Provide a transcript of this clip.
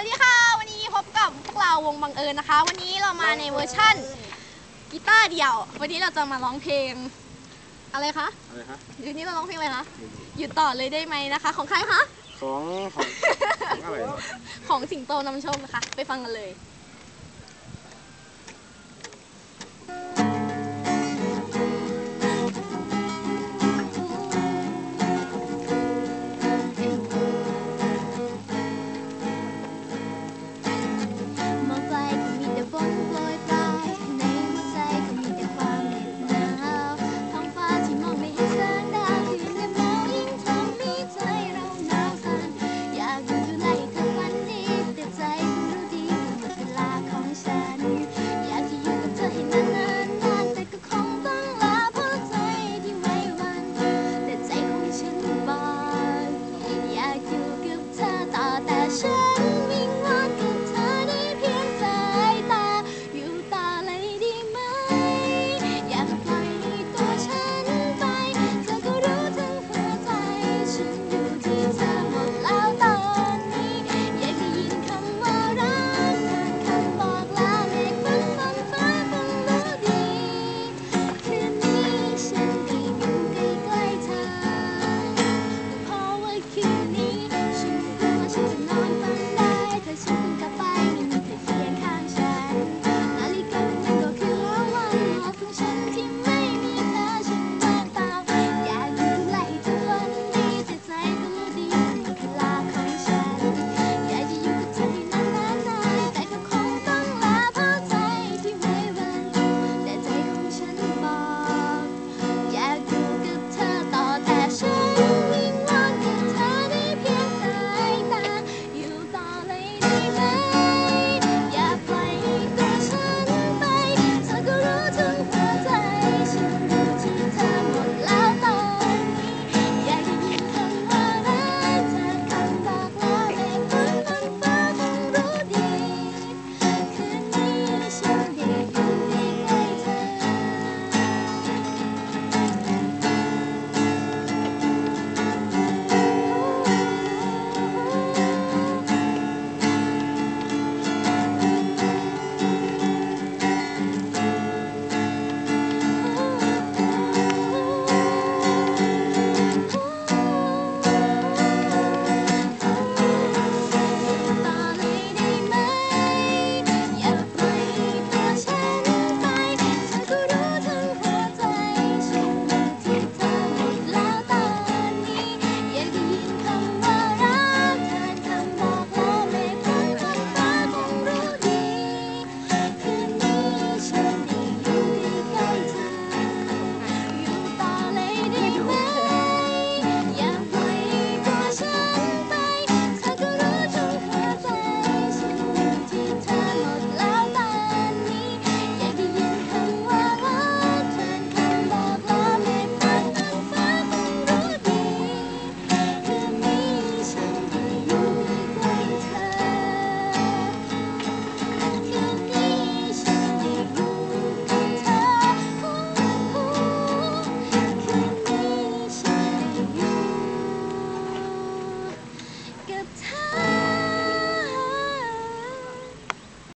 วัสดีค่ะ วันนี้พบกับพวกเราวงบังเอิญนะคะ วันนี้เรามาในเวอร์ชั่นกีตาร์เดี่ยว วันนี้เราจะมาร้องเพลง อะไรคะอะไรคะวันนี้เราร้องเพลงอะไรคะหยุดต่อเลยได้ไหมนะคะ ของใครคะของของของอะไรของสิงโตนำโชคนะคะ ไปฟังกันเลย